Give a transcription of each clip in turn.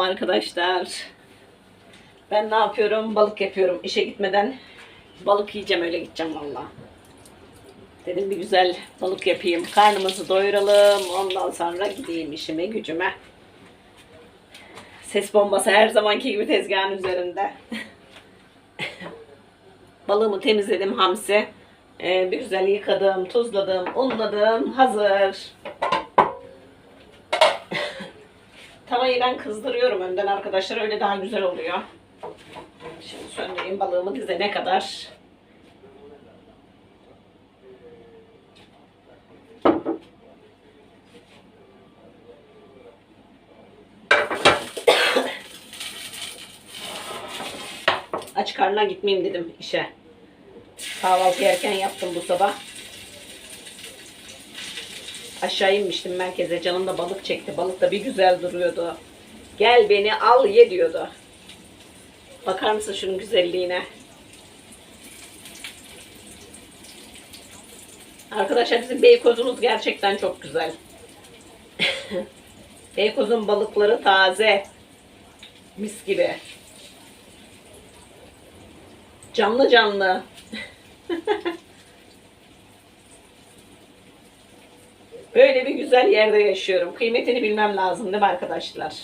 Arkadaşlar. Ben ne yapıyorum? Balık yapıyorum. İşe gitmeden balık yiyeceğim öyle gideceğim valla. Dedim bir güzel balık yapayım. Karnımızı doyuralım. Ondan sonra gideyim işime gücüme. Ses bombası her zamanki gibi tezgahın üzerinde. Balığımı temizledim hamsi. Ee, bir güzel yıkadım, tuzladım, unladım. Hazır. Tavayı ben kızdırıyorum önden arkadaşlar. Öyle daha güzel oluyor. Şimdi söndüreyim balığımı dizene kadar. Aç karnına gitmeyeyim dedim işe. Kahvaltı yerken yaptım bu sabah. Aşağı inmiştim merkeze. Canım da balık çekti. Balık da bir güzel duruyordu. Gel beni al ye diyordu. Bakar mısın şunun güzelliğine? Arkadaşlar bizim Beykoz'umuz gerçekten çok güzel. Beykoz'un balıkları taze. Mis gibi. Canlı canlı. Böyle bir güzel yerde yaşıyorum. Kıymetini bilmem lazım değil mi arkadaşlar?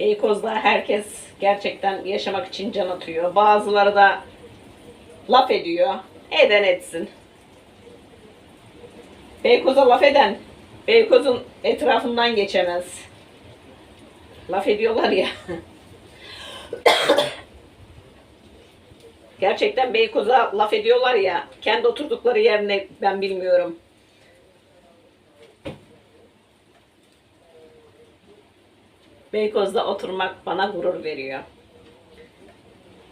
Beykoz'da herkes gerçekten yaşamak için can atıyor. Bazıları da laf ediyor. Eden etsin. Beykoz'a laf eden Beykoz'un etrafından geçemez. Laf ediyorlar ya. Gerçekten Beykoz'a laf ediyorlar ya. Kendi oturdukları yerine ben bilmiyorum. Beykoz'da oturmak bana gurur veriyor.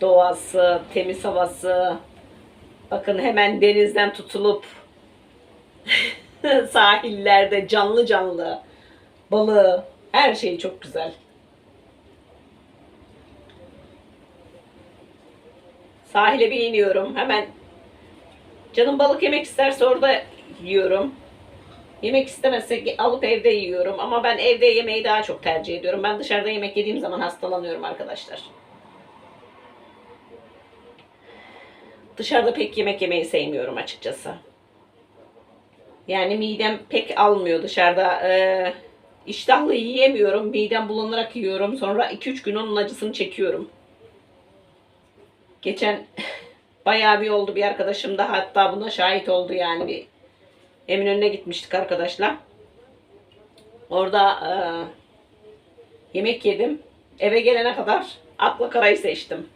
Doğası, temiz havası. Bakın hemen denizden tutulup sahillerde canlı canlı balığı her şey çok güzel. Sahile bir iniyorum. Hemen canım balık yemek isterse orada yiyorum. Yemek istemezse alıp evde yiyorum. Ama ben evde yemeği daha çok tercih ediyorum. Ben dışarıda yemek yediğim zaman hastalanıyorum arkadaşlar. Dışarıda pek yemek yemeyi sevmiyorum açıkçası. Yani midem pek almıyor dışarıda. Ee, iştahlı yiyemiyorum. Midem bulanarak yiyorum. Sonra 2-3 gün onun acısını çekiyorum. Geçen bayağı bir oldu bir arkadaşım da hatta buna şahit oldu yani bir Eminönü'ne gitmiştik arkadaşlar. Orada e, yemek yedim. Eve gelene kadar akla karayı seçtim.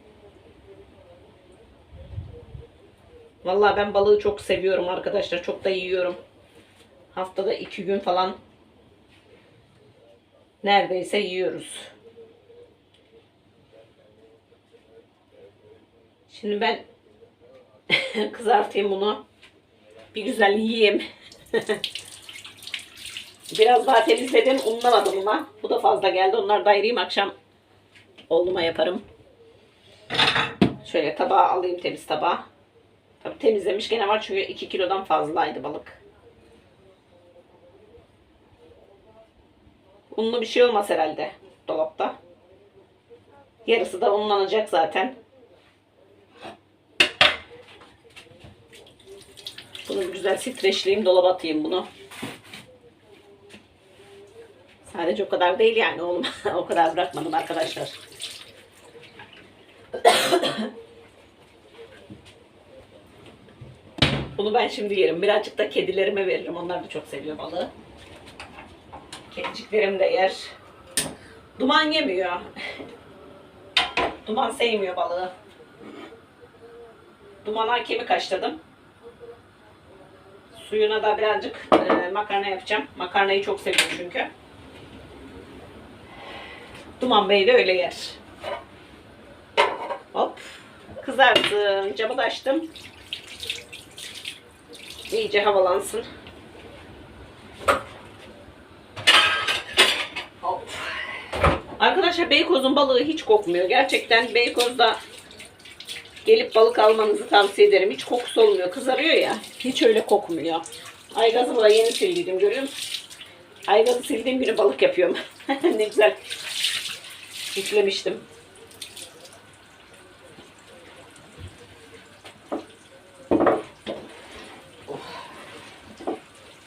Vallahi ben balığı çok seviyorum arkadaşlar. Çok da yiyorum. Haftada iki gün falan neredeyse yiyoruz. Şimdi ben kızartayım bunu. Bir güzel yiyeyim. Biraz daha temizledim. Unlamadım ama. Bu da fazla geldi. Onları da ayırayım. Akşam oğluma yaparım. Şöyle tabağa alayım temiz tabağa. Tabii temizlemiş gene var çünkü 2 kilodan fazlaydı balık. Unlu bir şey olmaz herhalde dolapta. Yarısı da unlanacak zaten. Bunu güzel streçleyeyim, dolaba atayım bunu. Sadece o kadar değil yani oğlum. o kadar bırakmadım arkadaşlar. Bunu ben şimdi yerim. Birazcık da kedilerime veririm. Onlar da çok seviyor balığı. Kediciklerim de yer. Duman yemiyor. Duman sevmiyor balığı. Dumana kemik haşladım. Suyuna da birazcık e, makarna yapacağım. Makarnayı çok seviyorum çünkü. Duman Bey de öyle yer. Hop. Kızarttım. Camı da açtım. İyice havalansın. Hop. Arkadaşlar Beykoz'un balığı hiç kokmuyor. Gerçekten Beykoz'da gelip balık almanızı tavsiye ederim. Hiç kokusu olmuyor. Kızarıyor ya. Hiç öyle kokmuyor. Aygazı da yeni sildiydim görüyor musun? Aygazı sildiğim günü balık yapıyorum. ne güzel yüklemiştim.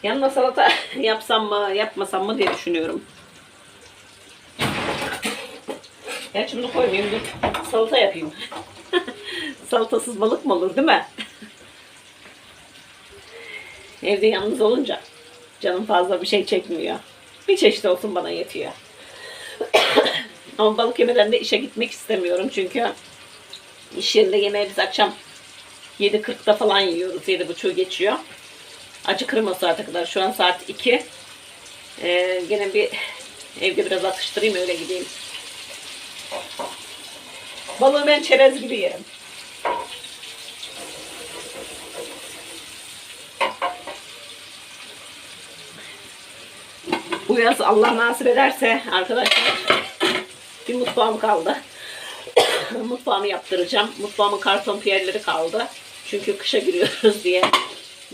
Yanına salata yapsam mı, yapmasam mı diye düşünüyorum. Gerçi bunu koymayayım dur. Salata yapayım. Salatasız balık mı olur değil mi? Evde yalnız olunca canım fazla bir şey çekmiyor. Bir çeşit olsun bana yetiyor. Ama balık yemeden de işe gitmek istemiyorum çünkü iş yerinde yemeği biz akşam 7.40'da falan yiyoruz. 7.30 geçiyor. Acıkırım o saate kadar. Şu an saat 2. Ee, gene bir evde biraz atıştırayım öyle gideyim. Balığı ben çerez gibi yerim. Bu yaz Allah nasip ederse arkadaşlar bir mutfağım kaldı. Mutfağımı yaptıracağım. Mutfağımın karton piyerleri kaldı. Çünkü kışa giriyoruz diye.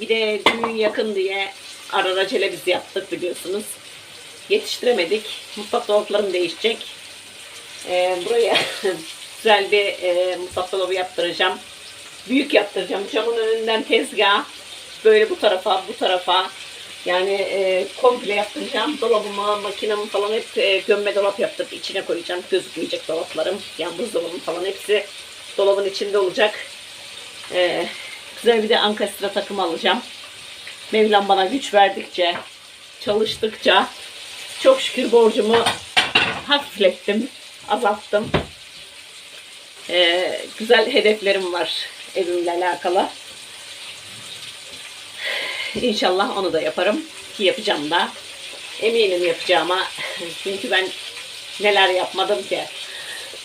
Bir de düğün yakın diye ara acele biz yaptık biliyorsunuz. Yetiştiremedik. Mutfak dolaplarım değişecek. Ee, buraya güzel bir e, mutfak dolabı yaptıracağım. Büyük yaptıracağım. Camın önünden tezgah. Böyle bu tarafa, bu tarafa. Yani e, komple yaptıracağım. Dolabımı, makinamı falan hep e, gömme dolap yaptırıp içine koyacağım. Gözükmeyecek dolaplarım. Yani buzdolabım falan hepsi dolabın içinde olacak. E, güzel bir de ankastra takım alacağım. Mevlam bana güç verdikçe, çalıştıkça çok şükür borcumu hafiflettim, azalttım. E, güzel hedeflerim var evimle alakalı. İnşallah onu da yaparım. Ki yapacağım da. Eminim yapacağıma. Çünkü ben neler yapmadım ki.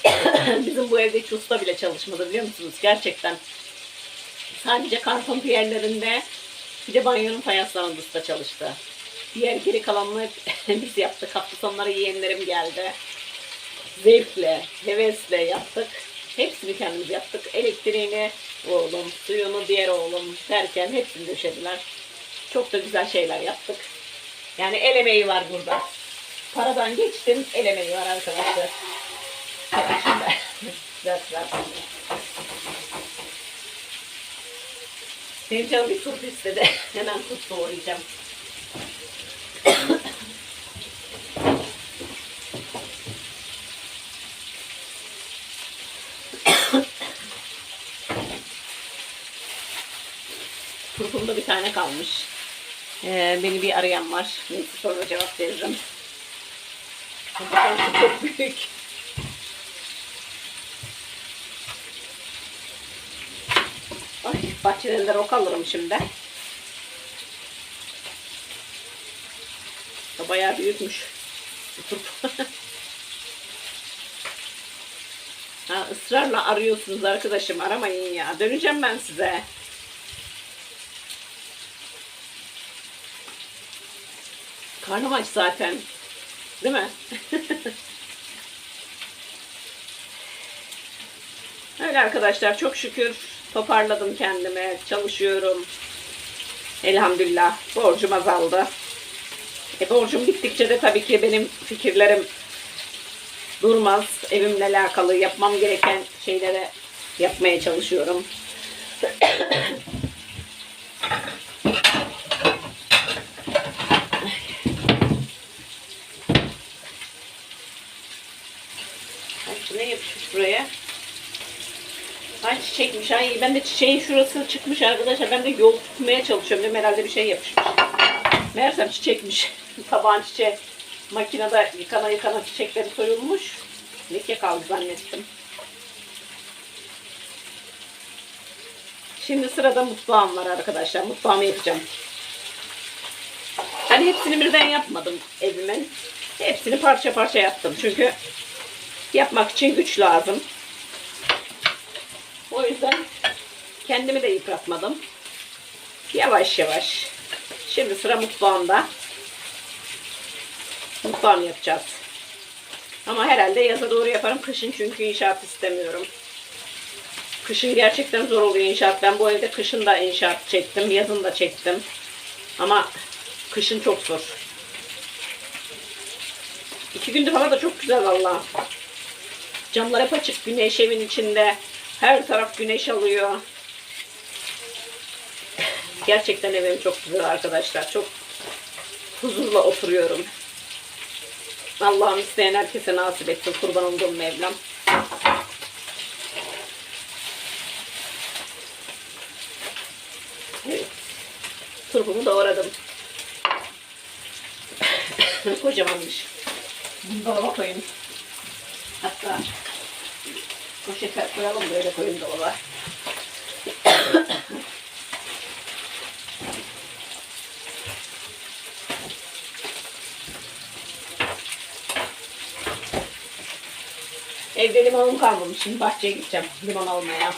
Bizim bu evde hiç usta bile çalışmadı biliyor musunuz? Gerçekten. Sadece karton piyerlerinde bir de banyonun fayanslarında usta çalıştı. Diğer geri kalanını biz yaptık. Hafta sonları yeğenlerim geldi. Zevkle, hevesle yaptık. Hepsini kendimiz yaptık. Elektriğini oğlum, suyunu diğer oğlum derken hepsini döşediler. Çok da güzel şeyler yaptık. Yani el emeği var burada. Paradan geçtim, el emeği var arkadaşlar. Benim canım bir turp istedi. Hemen turp doğrayacağım. Turpumda bir tane kalmış. Ee, beni bir arayan var. Neyse sonra cevap veririm. Çok büyük. Ay, bahçeden de rok alırım şimdi. Bayağı büyükmüş. ha, ısrarla arıyorsunuz arkadaşım. Aramayın ya. Döneceğim ben size. Karnım aç zaten. Değil mi? Öyle arkadaşlar çok şükür toparladım kendimi. Çalışıyorum. Elhamdülillah. Borcum azaldı. E, borcum bittikçe de tabii ki benim fikirlerim durmaz. Evimle alakalı yapmam gereken şeylere yapmaya çalışıyorum. Ay, bu ne yapışmış buraya? Ay çiçekmiş. Ay ben de çiçeğin şurası çıkmış arkadaşlar. Ben de yol tutmaya çalışıyorum. Dedim herhalde bir şey yapışmış. Meğersem çiçekmiş. Tabağın çiçeği. Makinede yıkana yıkana çiçekleri soyulmuş. Leke kaldı zannettim. Şimdi sırada mutfağım var arkadaşlar. Mutfağımı yapacağım. Hani hepsini birden yapmadım evimin. Hepsini parça parça yaptım. Çünkü yapmak için güç lazım. O yüzden kendimi de yıpratmadım. Yavaş yavaş. Şimdi sıra mutfağımda. Mutfağımı yapacağız. Ama herhalde yaza doğru yaparım. Kışın çünkü inşaat istemiyorum. Kışın gerçekten zor oluyor inşaat. Ben bu evde kışın da inşaat çektim. Yazın da çektim. Ama kışın çok zor. İki gündür hava da çok güzel valla. Camlar hep açık. Güneş evin içinde. Her taraf güneş alıyor. Gerçekten evim çok güzel arkadaşlar. Çok huzurla oturuyorum. Allah'ım isteyen herkese nasip etsin. Kurban olduğum Mevlam. Evet. Turpumu doğradım. Kocamanmış. Bunu dolaba koyun. Hatta poşete koyalım böyle koyun dolaba. Evde limonum kalmamış. Şimdi bahçeye gideceğim limon almaya.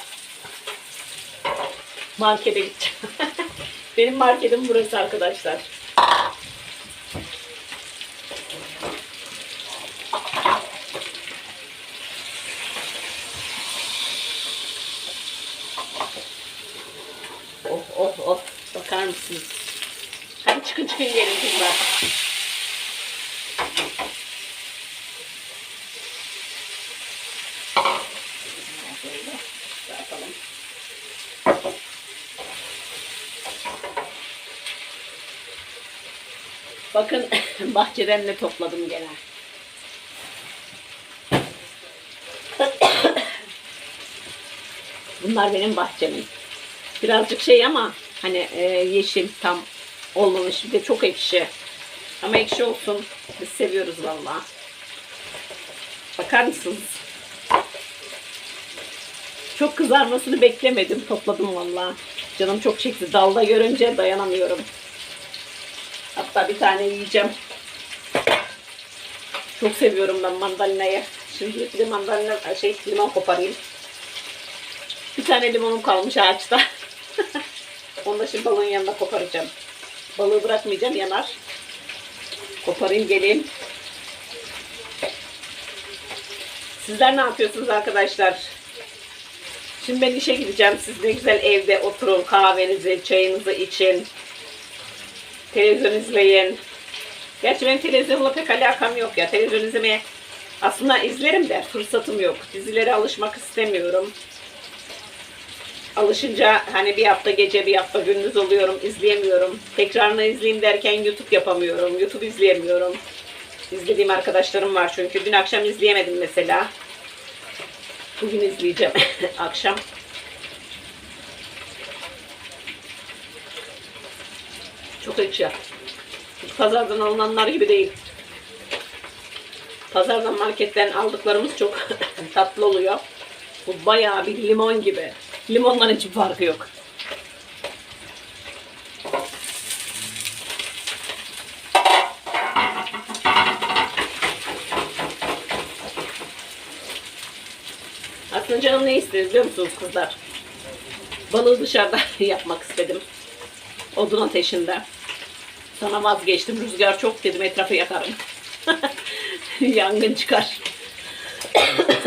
Markete gideceğim. Benim marketim burası arkadaşlar. Oh oh oh. Bakar mısınız? Hadi çıkın çıkın gelin kızlar. Böyle dağıtalım. Bakın bahçeden ne topladım gene. Bunlar benim bahçemin. Birazcık şey ama hani e, yeşil tam olmamış. Bir de çok ekşi. Ama ekşi olsun. Biz seviyoruz vallahi. Bakar mısınız? Çok kızarmasını beklemedim. Topladım vallahi. Canım çok çekti. Dalda görünce dayanamıyorum. Hatta bir tane yiyeceğim. Çok seviyorum ben mandalinayı. Şimdi bir de mandalina şey limon koparayım. Bir tane limonum kalmış ağaçta. Onu da şimdi balığın yanına koparacağım. Balığı bırakmayacağım yanar. Koparayım geleyim. Sizler ne yapıyorsunuz arkadaşlar? Şimdi ben işe gideceğim. Siz ne güzel evde oturun kahvenizi, çayınızı için. Televizyon izleyin. Gerçi benim televizyonla pek alakam yok ya. Televizyon izlemeye aslında izlerim de fırsatım yok. Dizilere alışmak istemiyorum. Alışınca hani bir hafta gece bir hafta gündüz oluyorum izleyemiyorum. Tekrarını izleyeyim derken YouTube yapamıyorum. YouTube izleyemiyorum. İzlediğim arkadaşlarım var çünkü. Dün akşam izleyemedim mesela. Bugün izleyeceğim akşam. Çok ekşi. Pazardan alınanlar gibi değil. Pazardan marketten aldıklarımız çok tatlı oluyor. Bu bayağı bir limon gibi. Limondan hiçbir farkı yok. Aslında canım ne istiyor biliyor musunuz kızlar? Balığı dışarıda yapmak istedim. Odun ateşinde. Sana vazgeçtim. Rüzgar çok dedim etrafı yakarım. Yangın çıkar.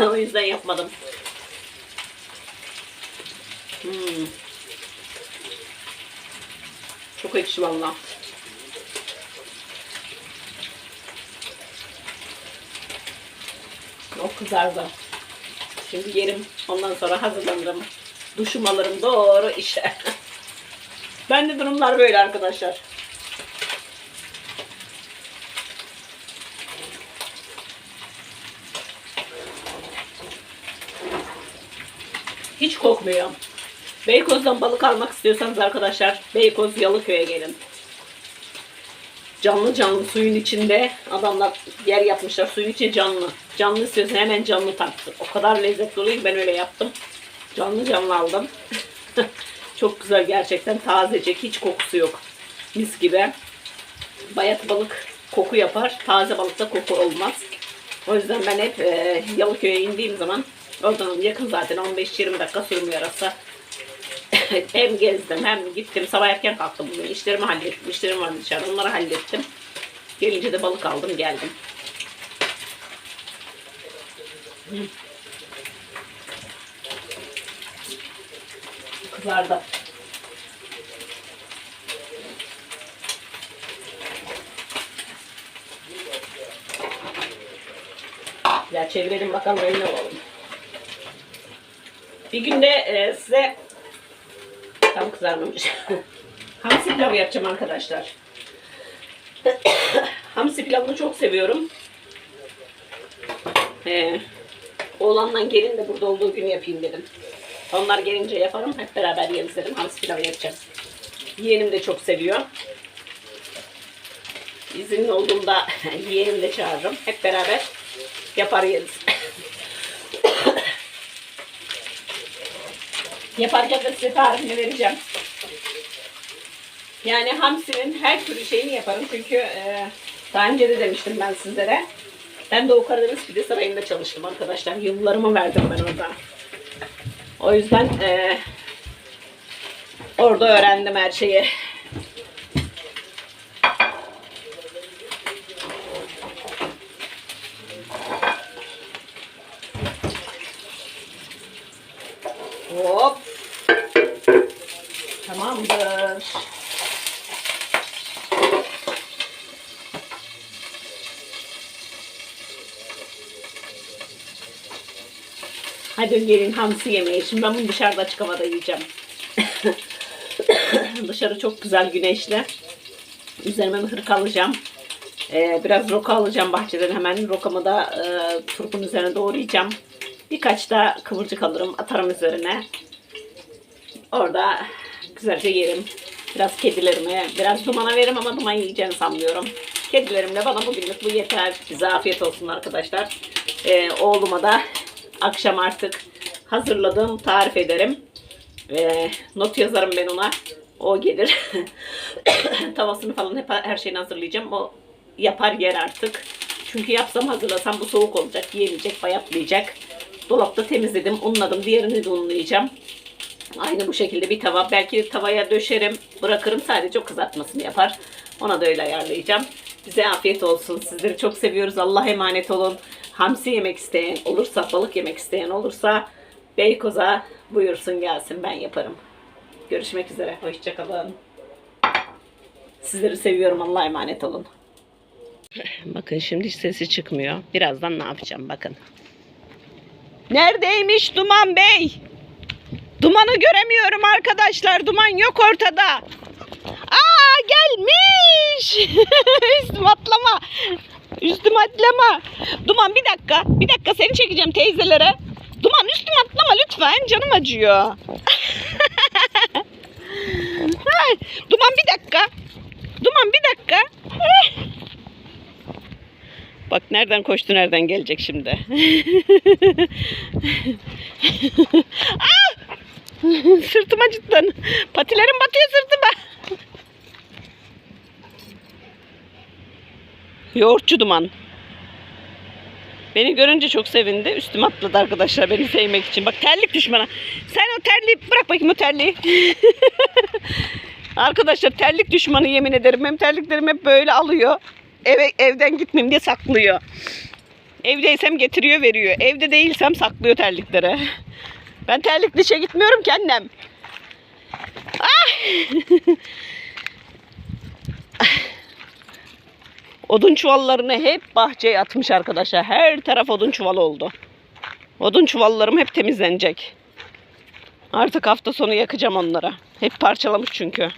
o yüzden yapmadım. Hmm. Çok ekşi valla. O kızardı. Şimdi yerim. Ondan sonra hazırlanırım. Duşumu alırım doğru işe. ben de durumlar böyle arkadaşlar. Kokmuyor. Beykoz'dan balık almak istiyorsanız arkadaşlar Beykoz Yalıköy'e gelin. Canlı canlı suyun içinde adamlar yer yapmışlar suyun içi canlı. Canlı istiyorsan hemen canlı taktı. O kadar lezzetli oluyor ben öyle yaptım. Canlı canlı aldım. Çok güzel gerçekten tazecek hiç kokusu yok. Mis gibi. Bayat balık koku yapar. Taze balıkta koku olmaz. O yüzden ben hep e, Yalıköy'e indiğim zaman oradan yakın zaten 15-20 dakika sürmüyor arası. hem gezdim hem gittim. Sabah erken kalktım bugün. İşlerimi hallettim. İşlerim var dışarıda. Onları hallettim. Gelince de balık aldım geldim. Kızardı. Bismillah çevirelim bakalım emin olalım. Bir günde e, size tam kızarmamış. Hamsi pilavı yapacağım arkadaşlar. Hamsi pilavını çok seviyorum. Ee, oğlanla gelin de burada olduğu gün yapayım dedim. Onlar gelince yaparım. Hep beraber yeriz dedim. Hamsi pilavı yapacağız. Yeğenim de çok seviyor. İzinli olduğumda yeğenimi de çağırırım. Hep beraber yapar yeriz. Yaparken de size tarifini vereceğim. Yani hamsinin her türlü şeyini yaparım. Çünkü e, daha önce de demiştim ben sizlere. Ben Doğu Karadeniz Pide Sarayı'nda çalıştım arkadaşlar. Yıllarımı verdim ben orada. O yüzden e, orada öğrendim her şeyi. Hop. Tamamdır. Hadi gelin hamsi yemeği. Şimdi ben bunu dışarıda açık havada yiyeceğim. Dışarı çok güzel güneşli. Üzerime bir hırka alacağım. Ee, biraz roka alacağım bahçeden hemen. Rokamı da e, turpun üzerine doğrayacağım. Birkaç da kıvırcık alırım. Atarım üzerine. Orada güzelce yerim. Biraz kedilerime, biraz dumana veririm ama duman yiyeceğini sanmıyorum. Kedilerimle bana bugünlük bu yeter. Size afiyet olsun arkadaşlar. Ee, oğluma da akşam artık hazırladığım tarif ederim. Ee, not yazarım ben ona. O gelir. Tavasını falan hep her şeyini hazırlayacağım. O yapar yer artık. Çünkü yapsam hazırlasam bu soğuk olacak. Yiyemeyecek, bayatlayacak. Dolapta temizledim, unladım. Diğerini de unlayacağım. Aynı bu şekilde bir tava. Belki tavaya döşerim, bırakırım. Sadece o kızartmasını yapar. Ona da öyle ayarlayacağım. Bize afiyet olsun. Sizleri çok seviyoruz. Allah emanet olun. Hamsi yemek isteyen olursa, balık yemek isteyen olursa Beykoz'a buyursun gelsin. Ben yaparım. Görüşmek üzere. Hoşçakalın. Sizleri seviyorum. Allah'a emanet olun. Bakın şimdi sesi çıkmıyor. Birazdan ne yapacağım bakın. Neredeymiş Duman Bey? Dumanı göremiyorum arkadaşlar. Duman yok ortada. Aa gelmiş. Üstüm atlama. Üstüm atlama. Duman bir dakika. Bir dakika seni çekeceğim teyzelere. Duman üstüm atlama lütfen. Canım acıyor. Duman bir dakika. Duman bir dakika. Bak nereden koştu nereden gelecek şimdi. ah! Sırtıma cidden. Patilerim batıyor sırtıma. Yoğurtçu duman. Beni görünce çok sevindi. Üstüme atladı arkadaşlar beni sevmek için. Bak terlik düşmana. Sen o terliği bırak bakayım o terliği. arkadaşlar terlik düşmanı yemin ederim. Benim terliklerim hep böyle alıyor. Eve, evden gitmeyeyim diye saklıyor. Evdeysem getiriyor veriyor. Evde değilsem saklıyor terlikleri. Ben terlikli işe gitmiyorum ki annem. Ah! odun çuvallarını hep bahçeye atmış arkadaşlar. Her taraf odun çuval oldu. Odun çuvallarım hep temizlenecek. Artık hafta sonu yakacağım onlara. Hep parçalamış çünkü.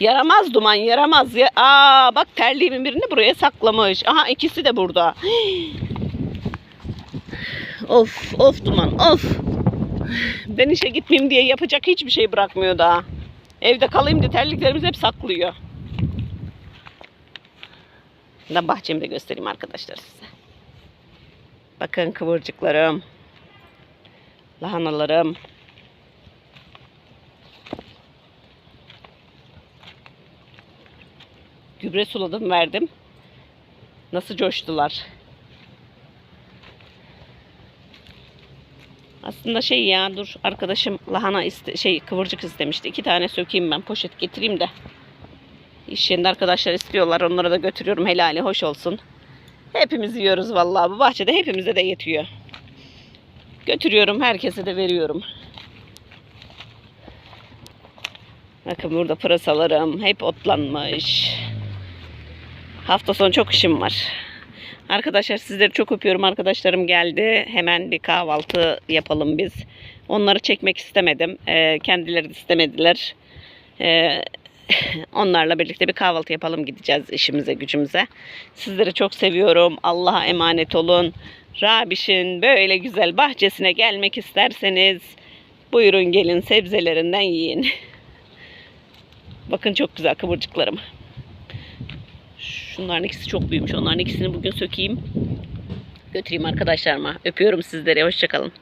Yaramaz duman yaramaz. Ya Aa bak terliğimin birini buraya saklamış. Aha ikisi de burada. Of of duman of. Ben işe gitmeyeyim diye yapacak hiçbir şey bırakmıyor daha. Evde kalayım diye terliklerimizi hep saklıyor. Ben bahçemi de göstereyim arkadaşlar size. Bakın kıvırcıklarım. Lahanalarım. Gübre suladım verdim. Nasıl coştular. Aslında şey ya dur arkadaşım lahana iste, şey kıvırcık istemişti. İki tane sökeyim ben poşet getireyim de. İş yerinde arkadaşlar istiyorlar. Onlara da götürüyorum. Helali hoş olsun. Hepimiz yiyoruz vallahi. Bu bahçede hepimize de yetiyor. Götürüyorum. Herkese de veriyorum. Bakın burada pırasalarım hep otlanmış. Hafta sonu çok işim var. Arkadaşlar sizleri çok öpüyorum. Arkadaşlarım geldi. Hemen bir kahvaltı yapalım biz. Onları çekmek istemedim. Ee, kendileri istemediler. Ee, onlarla birlikte bir kahvaltı yapalım gideceğiz işimize gücümüze. Sizleri çok seviyorum. Allah'a emanet olun. Rabiş'in böyle güzel bahçesine gelmek isterseniz buyurun gelin sebzelerinden yiyin. Bakın çok güzel kıvırcıklarım. Şunların ikisi çok büyümüş. Onların ikisini bugün sökeyim. Götüreyim arkadaşlarıma. Öpüyorum sizleri. Hoşçakalın.